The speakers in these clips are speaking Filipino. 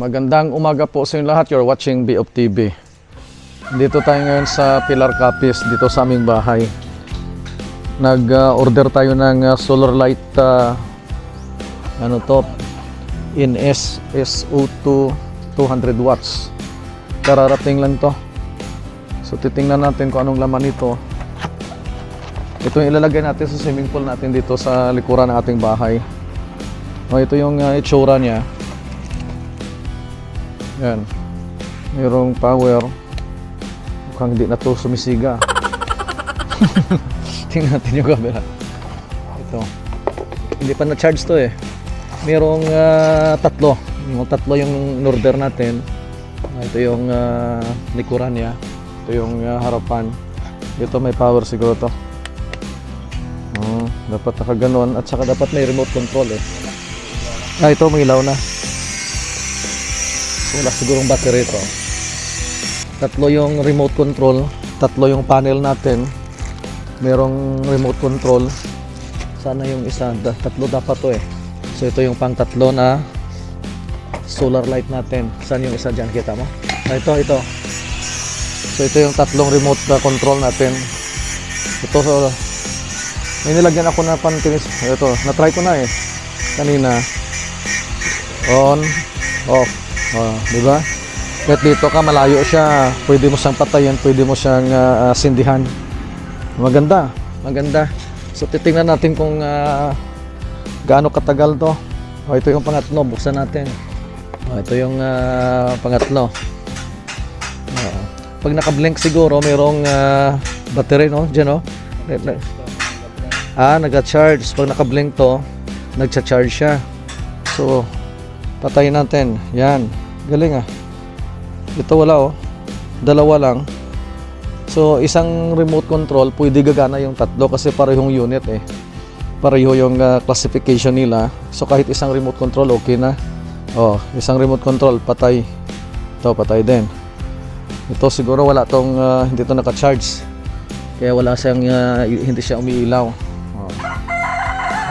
Magandang umaga po sa inyo lahat. You're watching B of TV. Dito tayo ngayon sa Pilar Capis, dito sa aming bahay. Nag-order tayo ng uh, solar light uh, ano to in S SO2 200 watts. Kararating lang to. So titingnan natin kung anong laman nito. Ito yung ilalagay natin sa swimming pool natin dito sa likuran ng ating bahay. O, ito yung uh, itsura niya. Yan. Mayroong power. Mukhang hindi na to sumisiga. Tingnan natin yung camera. Ito. Hindi pa na-charge to eh. Mayroong ah, tatlo. Yung tatlo yung order natin. Ah, ito yung ah, likuran niya. Ito yung ah, harapan. Ito may power siguro to. Oh, dapat nakaganon at saka dapat may remote control eh. Ah, ito may ilaw na. Wala sigurong battery ito. Tatlo yung remote control, tatlo yung panel natin. Merong remote control. Sana yung isa, tatlo dapat to eh. So ito yung pang tatlo na solar light natin. Saan yung isa dyan? Kita mo? Ah, ito, ito. So ito yung tatlong remote na control natin. Ito, so, may nilagyan ako na pantinis. Ito, na-try ko na eh. Kanina. On, off. Oh, di ba? Kahit dito ka malayo siya, pwede mo siyang patayin, pwede mo siyang ah, sindihan. Maganda, maganda. So titingnan natin kung ah, gaano katagal to. Oh, ito yung pangatlo, buksan natin. Oh, ito yung ah, pangatlo. Oh. Pag naka-blink siguro, mayroong ah, battery, no? Diyan, no? Ah, nag-charge. Pag naka-blink to, nagcha-charge siya. So, patayin natin. Yan. Galing ah. Ito wala oh. Dalawa lang. So, isang remote control, pwede gagana yung tatlo kasi parehong unit eh. Pareho yung ah, classification nila. So, kahit isang remote control, okay na. Oh, isang remote control, patay. Ito, patay din. Ito siguro wala tong, ah, hindi to naka-charge. Kaya wala siyang, ah, hindi siya umiilaw. Oh.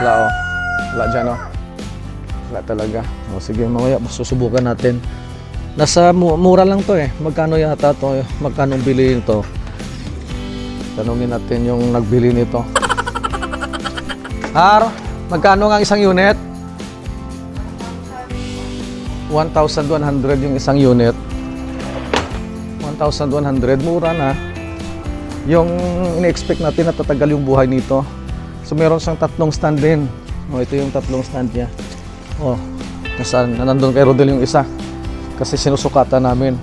Wala oh. Wala dyan oh. Wala talaga. O sige, mamaya susubukan natin. Nasa mu- mura lang to eh. Magkano yata to? Magkano bili nito? Tanungin natin yung nagbili nito. Har, magkano nga isang unit? 1,100 yung isang unit. 1,100, mura na. Yung in-expect natin na tatagal yung buhay nito. So meron siyang tatlong stand din. O, ito yung tatlong stand niya. Oh, nasaan? Na nandun kay Rodel yung isa. Kasi sinusukatan namin.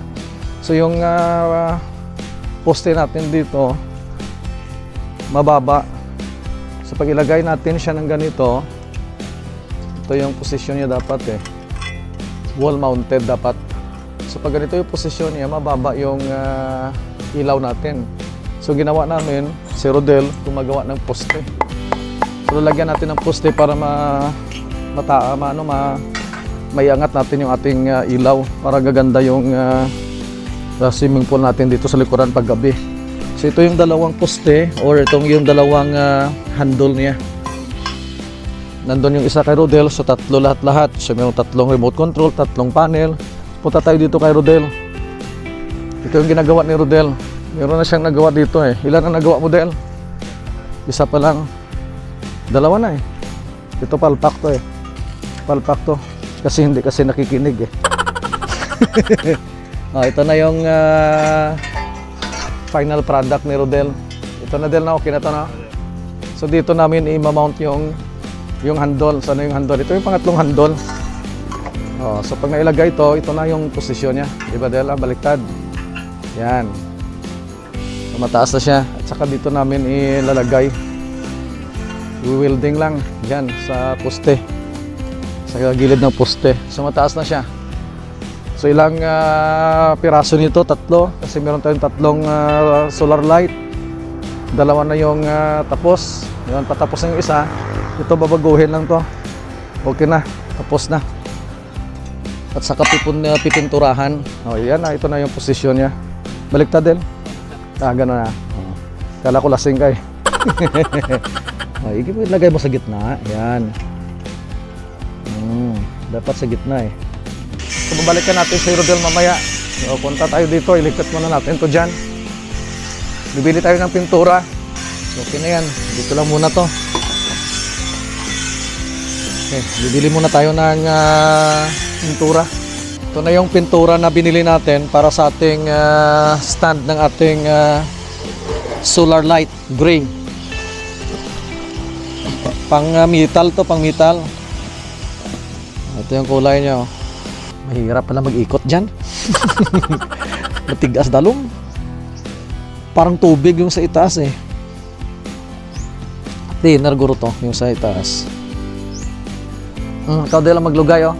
So yung ah, poste natin dito, mababa. So pag ilagay natin siya ng ganito, ito yung posisyon niya dapat eh. Wall mounted dapat. So pag ganito yung posisyon niya, mababa yung ah, ilaw natin. So ginawa namin, si Rodel, gumagawa ng poste. So lagyan natin ng poste para ma mata ma, ano, ma maiangat natin yung ating ah, ilaw para gaganda yung sa swimming pool natin dito sa likuran pag gabi. So ito yung dalawang poste or itong yung dalawang ah, handle niya. Nandun yung isa kay Rodel, so tatlo lahat-lahat. So mayroong tatlong remote control, tatlong panel. Punta tayo dito kay Rodel. Ito yung ginagawa ni Rodel. Meron na siyang nagawa dito eh. Ilan ang nagawa mo, Del? Isa pa lang. Dalawa na eh. Ito palpak to eh. Palpak to. Kasi hindi kasi nakikinig eh. oh, ito na yung ah, final product ni Rodel. Ito na Del na okay na to na. So dito namin i-mount yung yung handle. Sana yung handle? Ito yung pangatlong handle. Oh, so pag nailagay ito, ito na yung posisyon niya. Di Del? Ah, baliktad. Yan. So, mataas na siya. At saka dito namin ilalagay. Welding lang dyan sa poste. Sa gilid ng poste. So mataas na siya. So ilang ah, piraso nito? Tatlo. Kasi meron tayong tatlong ah, solar light. Dalawa na yung ah, tapos. Yun, patapos na yung isa. Ito babaguhin lang to. Okay na. Tapos na. At saka pipun, uh, pipinturahan. O, yan na. Ito na yung posisyon niya. Baliktad din. Ah, gano'n na. Oh. Kala ko lasing ka eh. oh, ilagay mo sa gitna. Yan. Dapat sa gitna eh. So, babalikan natin sa Rodel mamaya. So, punta tayo dito. Ilipat muna natin to dyan. Bibili tayo ng pintura. So, okay na yan. Dito lang muna to. Okay, bibili muna tayo ng ah, pintura. Ito na yung pintura na binili natin para sa ating ah, stand ng ating ah, solar light gray. Pang ah, metal to, pang metal. Ito yung kulay niya. Mahirap pala mag-ikot dyan. Matigas dalong. Parang tubig yung sa itaas eh. Thinner guro to, yung sa itaas. Hmm, ikaw lang maglugay oh.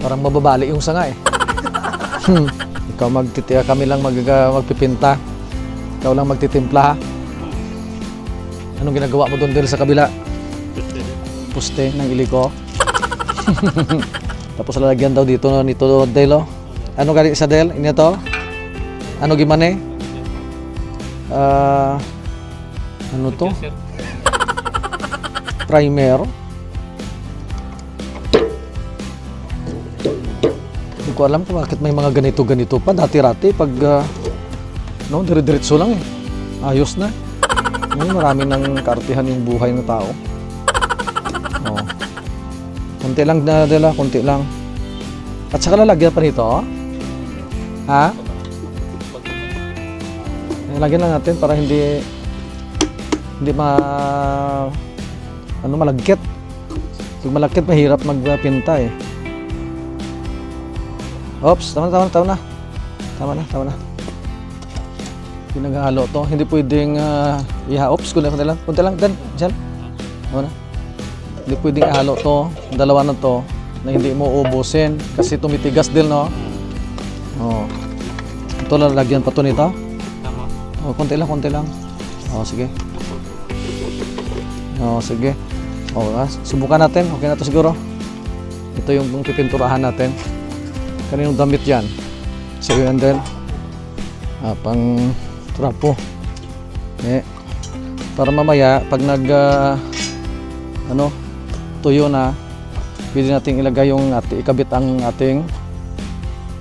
Parang mababali yung sanga eh. Hmm, ikaw magtitiya, kami lang mag, magpipinta. Ikaw lang magtitimpla ha. Anong ginagawa mo doon Del sa kabila? Puste ng iliko. Tapos lalagyan daw dito nito Del oh. Ano galing sa Del? Ini to? Ano gimane? Ah, ano to? Primer. Hindi ko alam kung bakit may mga ganito-ganito pa. Dati-rati pag ah, no, dire-diretso lang eh. Ayos na. Ngayon marami nang kartihan yung buhay ng tao. Oh. Kunti lang na dala, kunti lang. At saka lalagyan pa nito. Ha? Eh, Lagyan lang natin para hindi hindi ma ano malagkit. Pag malagkit mahirap magpinta eh. Oops, tama na, tama na, tama na. Tama na, tama na. Pinaghalo to. Hindi pwedeng uh, iha. Oops, kunti lang. Kunti lang, dan, dyan. Tama na. Hindi pwedeng ihalo to. Dalawa na to na hindi mo ubusin kasi tumitigas din, no? Oh. Ito lalagyan pa to nito. Tama. Oh, konti lang, konti lang. Oh, sige. Oh, sige. Oh, ah, subukan natin. Okay na to siguro. Ito yung pipinturahan natin. Kaninong damit yan? So, yun din. Ah, pang trapo. Eh, para mamaya, pag nag, ah, ano, tuyo na, pwede nating ilagay yung, ati, ikabit ang ating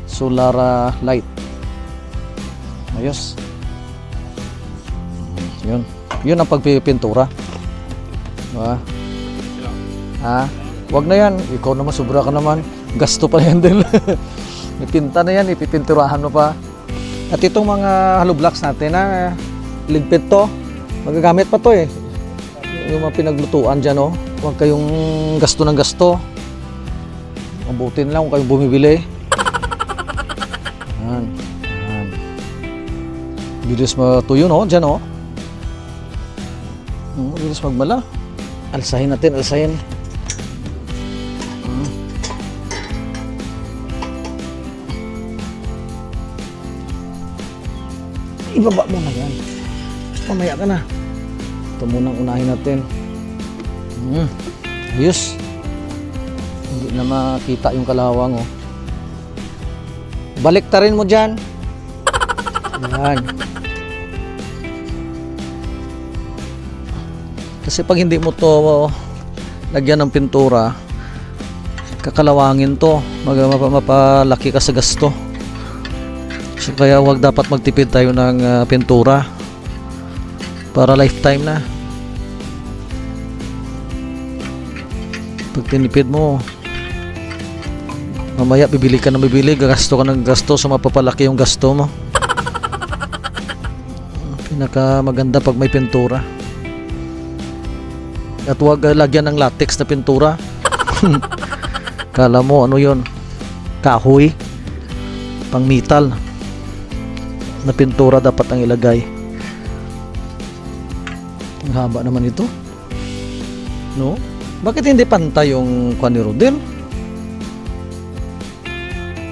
solar ah, light. Ayos. Yun. Yun ang pagpipintura. Diba? Ha? Wag na yan. Ikaw naman, sobra ka naman. Gasto pa yan din. May pinta na yan, ipipinturahan mo pa. At itong mga hollow blocks natin na ligpit to, magagamit pa to eh. Yung mga pinaglutuan dyan oh. Huwag kayong gasto ng gasto. Mabutin lang kung kayong bumibili. Yan. Yan. Bilis matuyo no, dyan oh. Hmm, bilis magmala. Alsahin natin, alsahin. Hmm. Ibaba mo na yan. Mamaya ka na. Ito munang unahin natin. Hmm. Ayos. Hindi na makita yung kalawang oh. Balik rin mo dyan. Yan. Kasi pag hindi mo to lagyan ng pintura, kakalawangin to. Mag mapa- mapalaki ka sa gasto. So kaya wag dapat magtipid tayo ng ah, pintura para lifetime na. Pag tinipid mo, mamaya bibili ka ng bibili, gagasto ka ng gasto, so mapapalaki yung gasto mo. Pinaka maganda pag may pintura. At huwag ah, lagyan ng latex na pintura. Kala mo ano yon Kahoy. Pang metal. Na pintura dapat ang ilagay. Ang haba naman ito. No? Bakit hindi pantay yung kwan ni Rodel?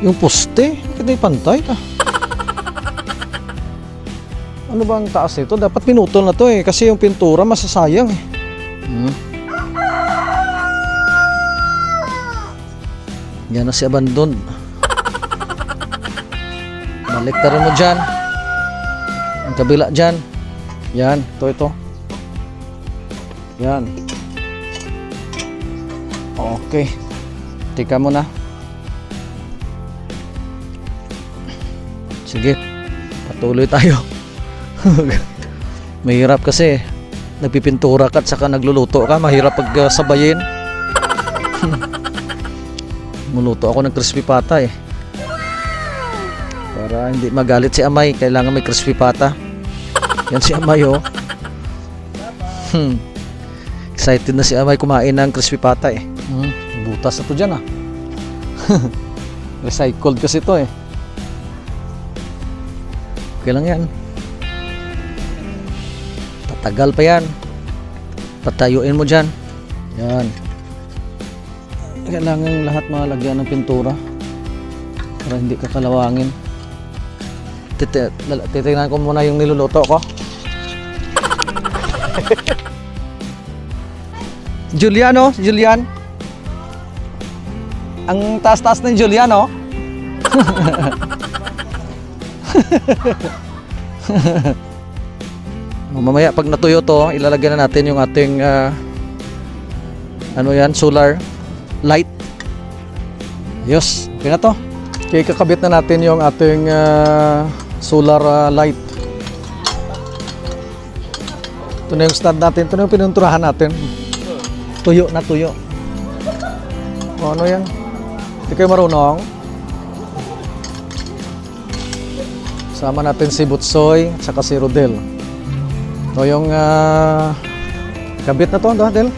Yung poste? Bakit hindi pantay? Ah. Ano ba ang taas nito? Dapat pinutol na to eh. Kasi yung pintura masasayang eh. Hmm. Yan na si Abandon. Balik na mo dyan. Ang kabila dyan. Yan. Ito, ito. Yan. Okay. Tika mo na. Sige, patuloy tayo. Mahirap kasi nagpipintura ka at saka nagluluto ka. Mahirap pag uh, sabayin. Muluto ako ng crispy pata eh. Para hindi magalit si Amay, kailangan may crispy pata. Yan si Amay oh. Hmm. Excited na si Amay kumain ng crispy pata eh. Butas na to dyan ah. Recycled kasi to eh. Okay lang yan. Tatagal pa yan. Patayuin mo dyan. Yan. Kailangan lahat malagyan ng pintura. Para hindi ka kalawangin. Titignan ko muna yung niluluto ko. Juliano, Julian. Ang taas-taas ng Juliano. Mamaya pag natuyo to, ilalagyan na natin yung ating ah, ano yan, solar light. Ayos, okay na to. Okay, kakabit na natin yung ating ah, solar ah, light. Ito na yung stand natin, ito na yung pinunturahan natin. Tuyo na tuyo. O, ano yan? Hindi kayo marunong? Sama natin si Butsoy at saka si Rodel. Ito yung ah, kabit na to, Rodel.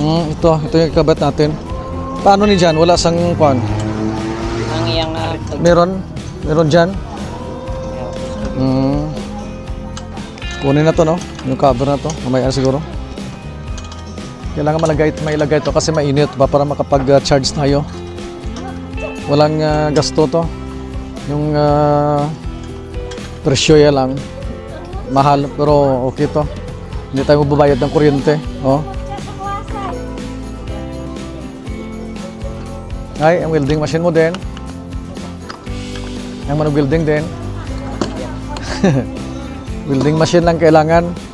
Hmm, ito, ito yung kabit natin. Paano ni Jan? Wala sang kwan. Ang iyang uh, Meron? Meron dyan? Hmm. Kunin na to, no? Yung cover na to. Mamaya siguro. Kailangan malagay, mailagay to kasi mainit pa para makapag-charge tayo. Walang ah, gasto to. Yung ah, presyo yan lang. Mahal pero okay to. Hindi tayo magbabayad ng kuryente. Oh. Ay, ang welding machine mo din. Ang manong welding din. welding machine lang kailangan.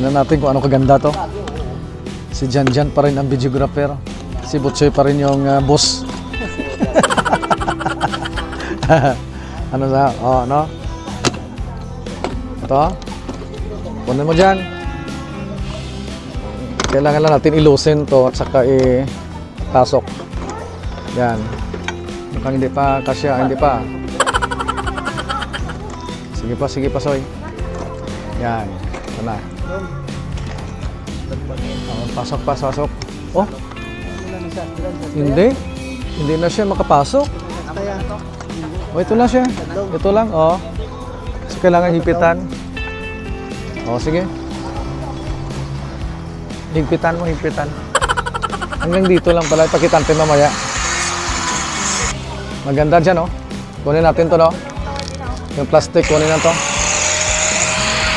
Tingnan natin kung ano kaganda to. Si Jan Jan pa rin ang videographer. Si Butsoy pa rin yung ah, boss. ano sa? Oh, no? Ito. Kunin mo dyan. Kailangan lang natin ilusin to at saka i-pasok. Yan. Mukhang hindi pa kasya, hindi pa. Sige pa, sige pa, Soy. Yan. Ito na. Oh, pasok pa, pasok. Oh. Hindi. Hindi na siya makapasok. Oh, ito na siya. Ito lang, oh. So, kailangan hipitan. Oh, sige. Higpitan mo, higpitan. Hanggang dito lang pala. Ipakita natin mamaya. Maganda dyan, oh. Kunin natin to, no? Yung plastic, kunin na to.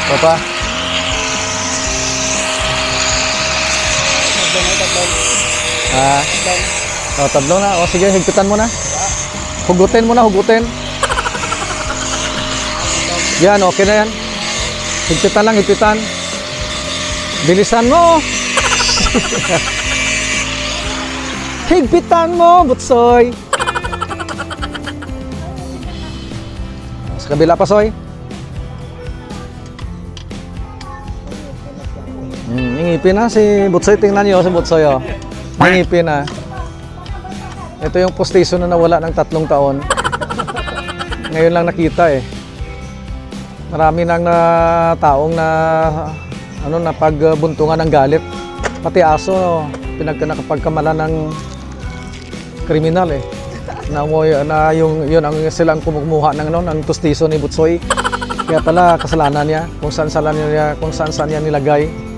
Ito pa. Ah. Oh, tablo na. O sige, higpitan mo na. Hugutin mo na, hugutin. Yan, okay na yan. Higpitan lang, higpitan. Bilisan mo. higpitan mo, butsoy. Sa kabila pa, Soy. Hmm, ngipin na si Butsoy. Tingnan niyo si Butsoy, oh. Ngipin na. Ito yung postation na nawala ng tatlong taon. Ngayon lang nakita eh. Marami nang na taong na ano na pagbuntungan ng galit. Pati aso pinagka nakapagkamala ng kriminal eh. Na, na yung yun ang sila ang kumuha ng ano ng postiso ni Butsoy. Kaya pala kasalanan niya kung saan saan niya kung saan saan niya nilagay.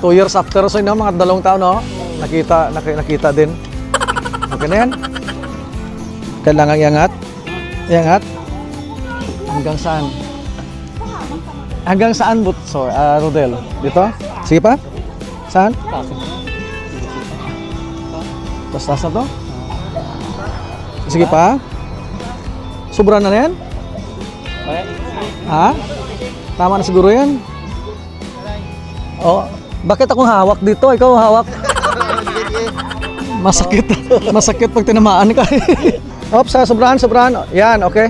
Two years after so no, mga dalawang taon no, nakita nak- nakita din. Okay na yan. Kailangan iangat. Iangat. Hanggang saan? Hanggang saan, but so, ah, Rodel? Dito? Sige pa? Saan? Tapos taas na to? Sige pa? Sobra na na yan? Ha? Tama na siguro yan? Oh, bakit akong hawak dito? Ikaw hawak? Masakit. Masakit pag tinamaan ka. Ops, sa sobrahan, sobrahan. Yan, okay.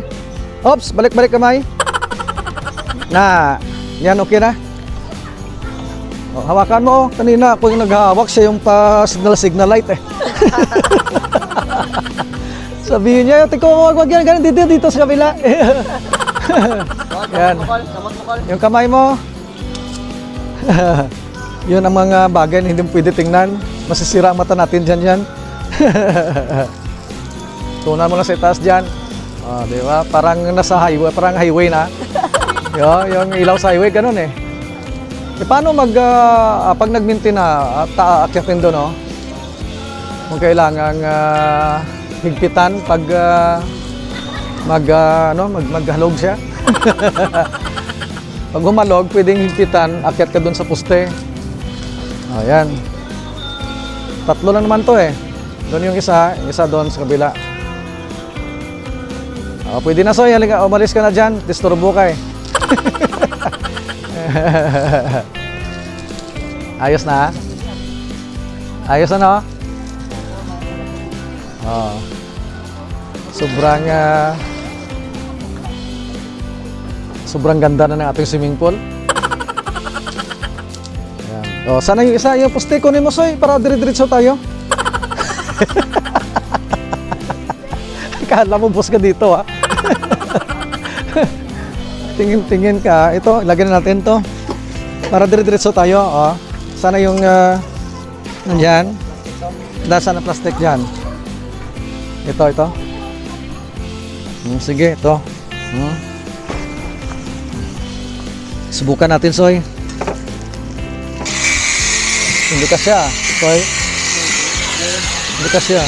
Ops, balik-balik kamay. Na, yan, okay na. O, hawakan mo. oh. Kanina ako yung naghahawak, siya yung pa signal signal light eh. Sabihin niya, tiko, wag wag yan, ganun dito, dito sa kabila. yan. Yung kamay mo. Yun ang mga bagay na hindi mo pwede tingnan. Masisira ang mata natin dyan yan. Tunan mo na sa itaas dyan. Oh, di ba? Parang nasa highway, parang highway na. Yo, yung ilaw sa highway, ganun eh. E paano mag, ah, pag nag-maintain na, at uh, akyatin doon, no? Kung kailangan ah, higpitan pag ah, mag, ah, ano, mag, maghalog siya. pag humalog, pwedeng higpitan, akyat ka doon sa poste. Ayan. Tatlo lang naman to eh. Doon yung isa, yung isa doon sa kabila. Oh, pwede na Soy, halika, umalis ka na dyan. Disturbo ka eh. Ayos na? Ayos na no? Oh. Sobrang ah, sobrang ganda na ng ating swimming pool. Ayan. Oh, sana yung isa, yung poste kunin mo soy para dire-diretso tayo. Kala mo boss ka dito ah. Tingin-tingin ka. Ito, lagyan na natin to. Para dire-diretso tayo. Oh. Sana yung uh, nandyan. Nasa na plastic dyan. Ito, ito. Hmm, sige, ito. Hmm. Subukan natin, Soy. Hindi ka siya, Soy. Hindi ka siya.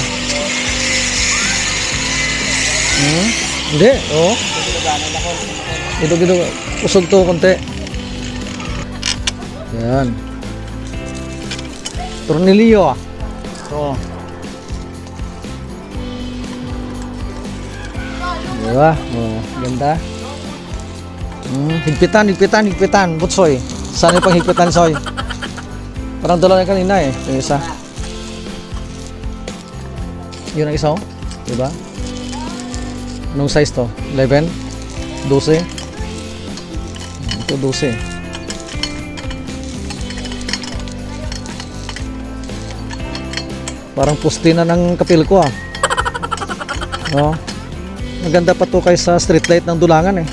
Hmm? Hindi, oh. Ito, ito. Usog to konti. Yan. Tornilyo ah. Ito. Diba? Oh, ganda. Hmm, higpitan, higpitan, higpitan. Butsoy. Saan yung pang higpitan, Soy? Parang dalawa na kanina eh. Yung isa. Yun ang isa oh. Diba? Anong size to? 11? 12? Ito 12. Parang pusti na ng kapil ko ah. Oh. Maganda pa to kaysa street light ng Dulangan eh.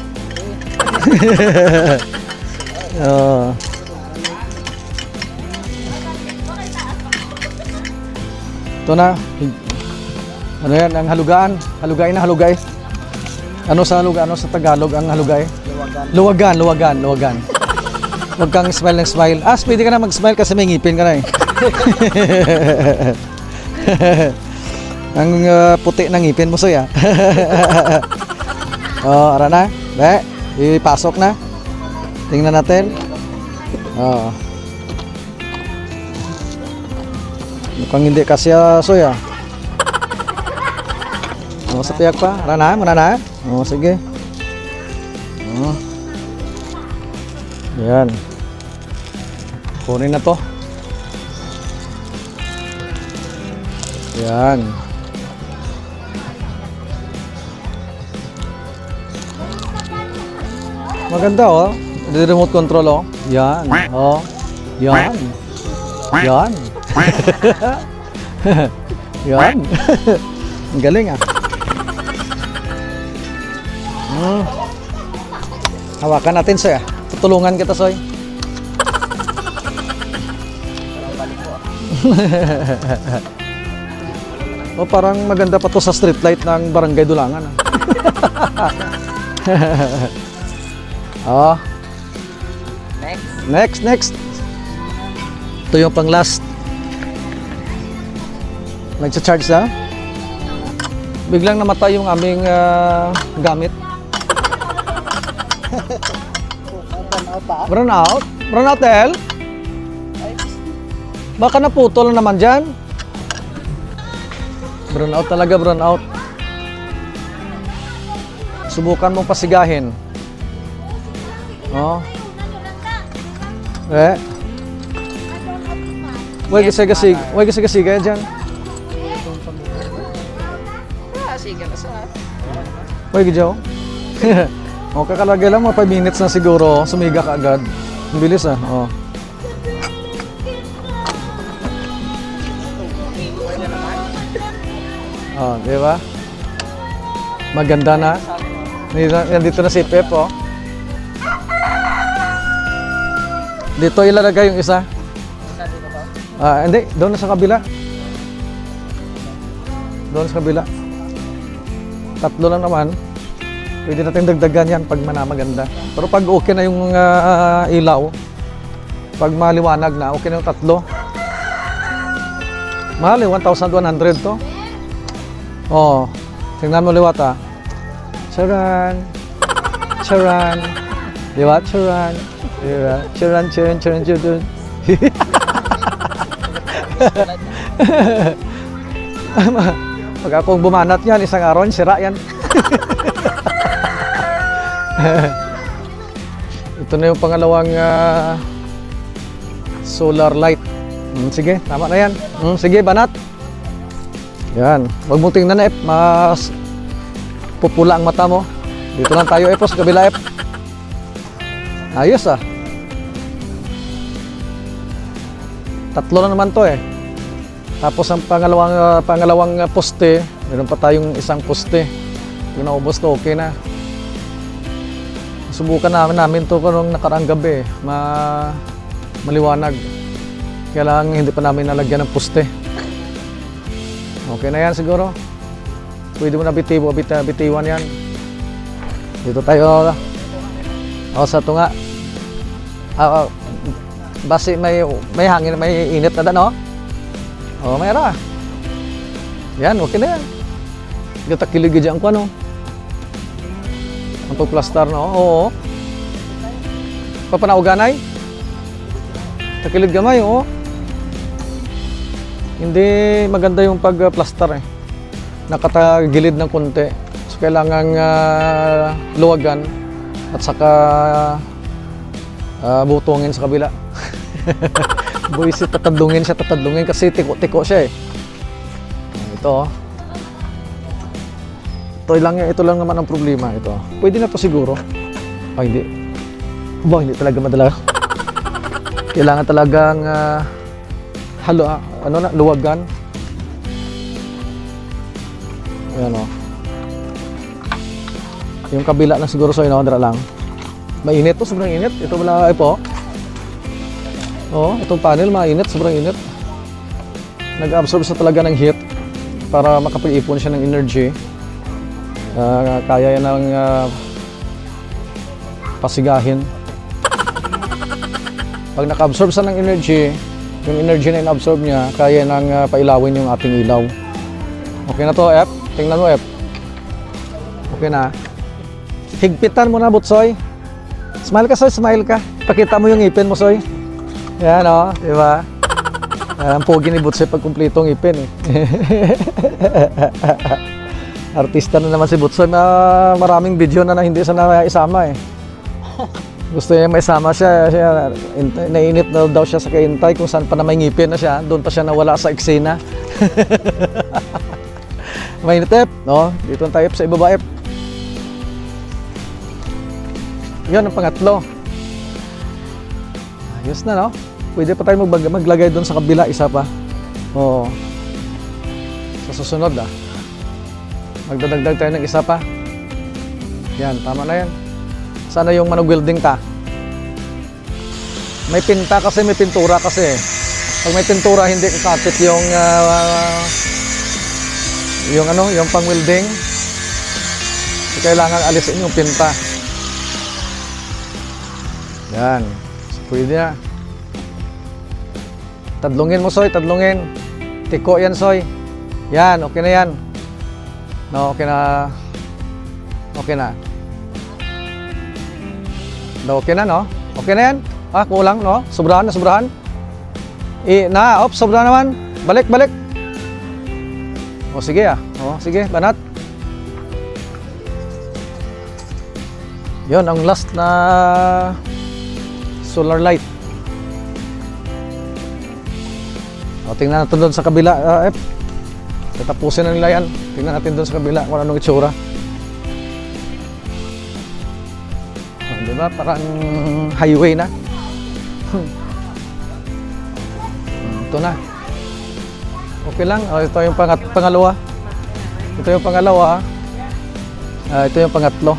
oh. Ito na. Ano yan? Ang halugaan. Halugay na halugay. Ano sa halugay? Ano sa Tagalog ang halugay? Luwagan. Luwagan, luwagan. Huwag kang smile ng smile. Ah, pwede ka na mag-smile kasi may ngipin ka na eh. ang uh, puti ng ngipin mo, Soy ah. oh, ara na. Be, ipasok na. Tingnan natin. Oh. Mukhang hindi kasi ah, Soy ah. Oh, sa tiyak pa. Ara na, muna na. Oh, sige. Oh. Yan. Kunin na to. Yan. Maganda oh. Di remote control oh. Yan. Oh. Yan. Yan. Yan. Ang galing ah. Hmm. Hawakan natin, Soy. ah. Tutulungan kita, Soy. oh, parang maganda pa to sa street light ng Barangay Dulangan. Ah. oh, Next. next, next. Ito yung pang last. Nagsa-charge na. Biglang namatay yung aming ah, gamit. Brown out? Brown out, El? Baka naputol na naman dyan. Brown out talaga, brown out. Subukan mong pasigahin. Oh. Eh. Huwag kasi kasi, huwag kasi kasi kaya dyan. Uy, Gidyo. o, kakalagay lang mga 5 minutes na siguro. Sumiga ka agad. Ang bilis ah. Oh. Oh, di ba? Maganda na. Nandito na si Pep, oh. Dito ilalagay yung isa. Ah, hindi, doon na sa kabila. Doon sa kabila. Tatlo lang naman. Pwede natin dagdagan yan pag manamaganda. Pero pag okay na yung ah, ilaw, pag maliwanag na, okay na yung tatlo. Mahal eh, 1,100 to. Oh, tingnan mo liwat ah. Charan. Charan. Ba? Charan. Ba? Charan, charan, charan, charan. Pag akong bumanat yan, isang araw, sira yan. Ito na yung pangalawang ah, solar light. Mm, sige, tama na yan. Mm, sige, banat. Yan. Huwag mong tingnan na, Ep. Mas pupula ang mata mo. Dito lang tayo, Ep, sa kabila, Ep. Ayos, ah. Tatlo na naman to, eh. Tapos ang pangalawang, ah, pangalawang ah, poste, meron pa tayong isang poste. Kung naubos to, okay na. Subukan namin namin to nung nakaraang gabi, eh. ma maliwanag. Kaya lang hindi pa namin nalagyan ng poste. Okay na yan siguro. Pwede mo na bitibo, bit, bitiwan yan. Dito tayo. O, sa tunga. Ah, ah, basi may may hangin, may init na dano. Oh, mayroon. Yan, okay na yan. Kita kilig dyan ko ano. Ang pagplastar no. Oo. Papanauganay. Takilid gamay, oo. Hindi maganda yung pagplastar eh. Nakatagilid ng konti. So, kailangan ah, luwagan at saka ah, butungin sa kabila. Buisit, tatadungin siya, tatadungin kasi tiko-tiko siya eh. Ito oh. Ito lang, ito lang naman ang problema ito. Pwede na to siguro. Ay, hindi. Ba, hindi talaga madala. Kailangan talagang ah, halo, ah, ano na, luwagan. Ayan o. Yung kabila na siguro sa inawandra lang. Mainit to, sobrang init. Ito wala, ay po. Oo, itong panel, mainit, sobrang init. Nag-absorb sa talaga ng heat para makapag-ipon siya ng energy. Ah, kaya yan ng ah, pasigahin. Pag naka-absorb sa ng energy, yung energy na in-absorb niya, kaya nang ah, pailawin yung ating ilaw. Okay na to, F? Tingnan mo, F. Okay na. Higpitan mo na, Butsoy. Smile ka, Soy. Smile ka. Pakita mo yung ngipin mo, Soy. Yan, o. Di ba? Ang pogi ni Butsoy pag kumpleto ang ngipin, eh. Artista na naman si Butsoy. Ma maraming video na, na hindi siya na isama, eh. Gusto niya maisama siya, siya int- nainit na daw siya sa kaintay kung saan pa na may ngipin na siya, doon pa siya nawala sa eksena. Mainit Ep, no? Dito tayo sa ibaba Ep. Yun ang pangatlo. Ayos na, no? Pwede pa tayo magbag- maglagay doon sa kabila, isa pa. Oo. Sa susunod, ah. Magdadagdag tayo ng isa pa. Yan, tama na yan. Sana yung manag-welding ka. May pinta kasi, may pintura kasi. Pag may pintura, hindi kakapit yung ah, yung ano, yung pang-welding. So, kailangan alisin yung pinta. Yan. Pwede na. Tadlungin mo, Soy. Tadlungin. Tiko yan, Soy. Yan. Okay na yan. No, okay na. Okay na. No, okay na, no? Okay na yan? Ah, kulang, no? Sobrahan na, sobrahan. I, na, op, sobra naman. Balik, balik. O, sige ah. O, sige, banat. Yon ang last na solar light. O, tingnan natin doon sa kabila, ah, F. Tatapusin na nila yan. Tingnan natin doon sa kabila kung anong itsura. Oh, di ba? Parang highway na. Hmm, ito na. Okay lang. Oh, ito yung pangat pangalawa. Ito yung pangalawa. Ah, ito yung pangatlo.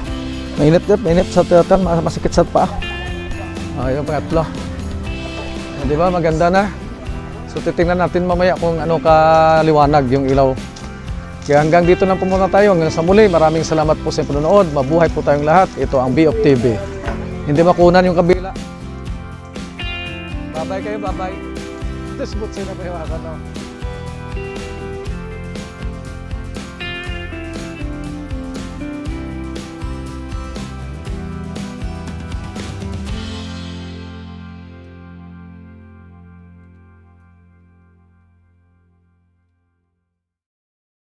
Mainit, mainit sa tetan, masakit sa paa. Ah, yung pangatlo. Ah, di ba? Maganda na. So titingnan natin mamaya kung ano kaliwanag yung ilaw. Kaya hanggang dito na po muna tayo. Hanggang sa muli, maraming salamat po sa panonood. Mabuhay po tayong lahat. Ito ang B of TV. Hindi makunan yung kabila. Bye-bye kayo, bye-bye. Tapos buksin na pa yung?